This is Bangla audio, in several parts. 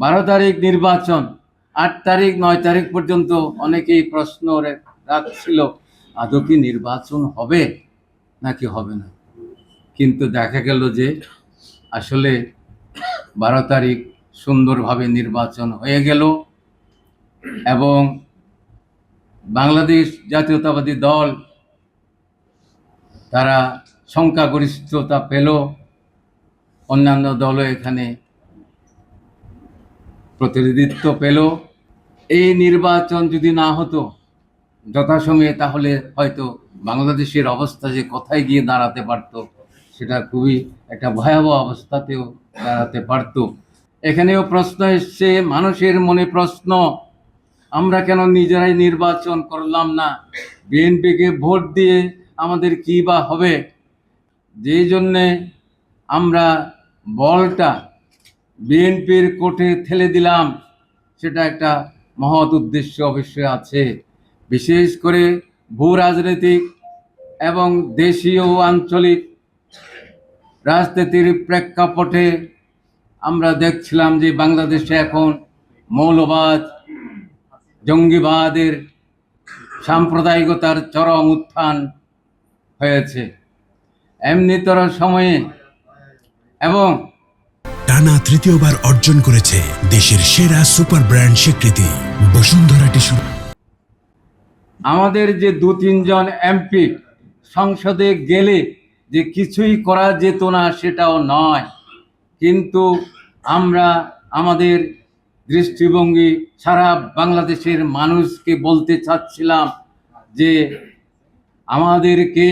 বারো তারিখ নির্বাচন, আট তারিখ, নয় তারিখ পর্যন্ত অনেকেই প্রশ্ন রাখছিল, আদৌ কি নির্বাচন হবে নাকি হবে না? কিন্তু দেখা গেল যে আসলে বারো তারিখ সুন্দরভাবে নির্বাচন হয়ে গেল এবং বাংলাদেশ জাতীয়তাবাদী দল, তারা সংখ্যাগরিষ্ঠতা পেল। অন্যান্য দলও এখানে প্রতিনিধিত্ব পেল। এই নির্বাচন যদি না হতো, যথাসময়ে তাহলে হয়তো বাংলাদেশের অবস্থা যে কোথায় গিয়ে দাঁড়াতে পারত, সেটা খুবই একটা ভয়াবহ অবস্থাতেও দাঁড়াতে পারত। এখানেও প্রশ্ন এসছে, মানুষের মনে প্রশ্ন, আমরা কেন নিজেরাই নির্বাচন করলাম না? বিএনপিকে ভোট দিয়ে আমাদের কী বা হবে? যেই জন্যে আমরা বলটা বিএনপির কোর্টে ঠেলে দিলাম, সেটা একটা মহৎ উদ্দেশ্য অবশ্যই আছে। বিশেষ করে ভূ রাজনৈতিক এবং দেশীয় ও আঞ্চলিক রাজনীতির প্রেক্ষাপটে আমরা দেখছিলাম যে বাংলাদেশে এখন মৌলবাদ, জঙ্গিবাদের সাম্প্রদায়িকতার চরম উত্থান হয়েছে। এমনিতর সময়ে এবং টানা তৃতীয়বার অর্জন করেছে দেশের সেরা সুপার ব্র্যান্ড স্বীকৃতি। বসুন্ধরা টিস্যু। আমাদের যে দু তিনজন এমপি সংসদে গেলে যে কিছুই করা যেত না সেটাও নয়। কিন্তু আমরা আমাদের দৃষ্টিভঙ্গি সারা বাংলাদেশের মানুষকে বলতে চাচ্ছিলাম যে আমাদেরকে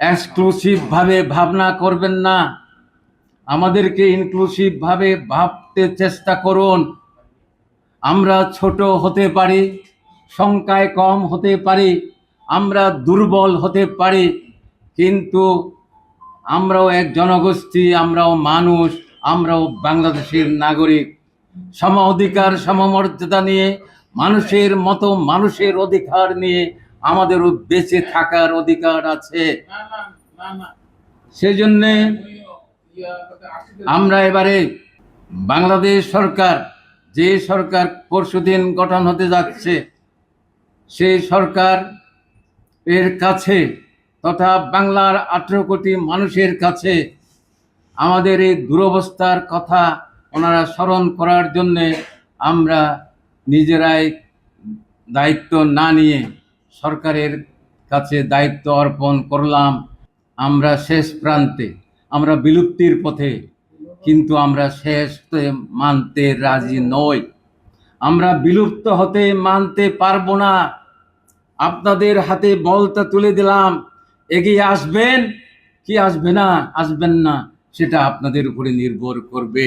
এক্সক্লুসিভভাবে ভাবনা করবেন না। আমাদেরকে ইনক্লুসিভভাবে ভাবতে চেষ্টা করুন। আমরা ছোট হতে পারি, সংখ্যায় কম হতে পারি, আমরা দুর্বল হতে পারি, কিন্তু আমরাও এক জনগোষ্ঠী, আমরাও মানুষ, আমরাও বাংলাদেশের নাগরিক। সম অধিকার সমমর্যাদা নিয়ে, মানুষের মতো মানুষের অধিকার নিয়ে আমাদেরও বেঁচে থাকার অধিকার আছে। সেজন্যে আমরা এবারে বাংলাদেশ সরকার, যে সরকার পরশুদিন গঠন হতে যাচ্ছে, সেই সরকার এর কাছে তথা বাংলার আঠেরো কোটি মানুষের কাছে আমাদের এই দুরবস্থার কথা ওনারা স্মরণ করার জন্যে আমরা নিজেরাই দায়িত্ব না নিয়ে সরকারের কাছে দায়িত্ব অর্পণ করলাম। আমরা শেষ প্রান্তে আমরা বিলুপ্তির পথে, কিন্তু আমরা শেষ মানতে রাজি নই। আমরা বিলুপ্ত হতে মানতে পারব না। আপনাদের হাতে বলটা তুলে দিলাম। এগিয়ে আসবেন? কি আসবে না? আসবেন না, সেটা আপনাদের উপরে নির্ভর করবে।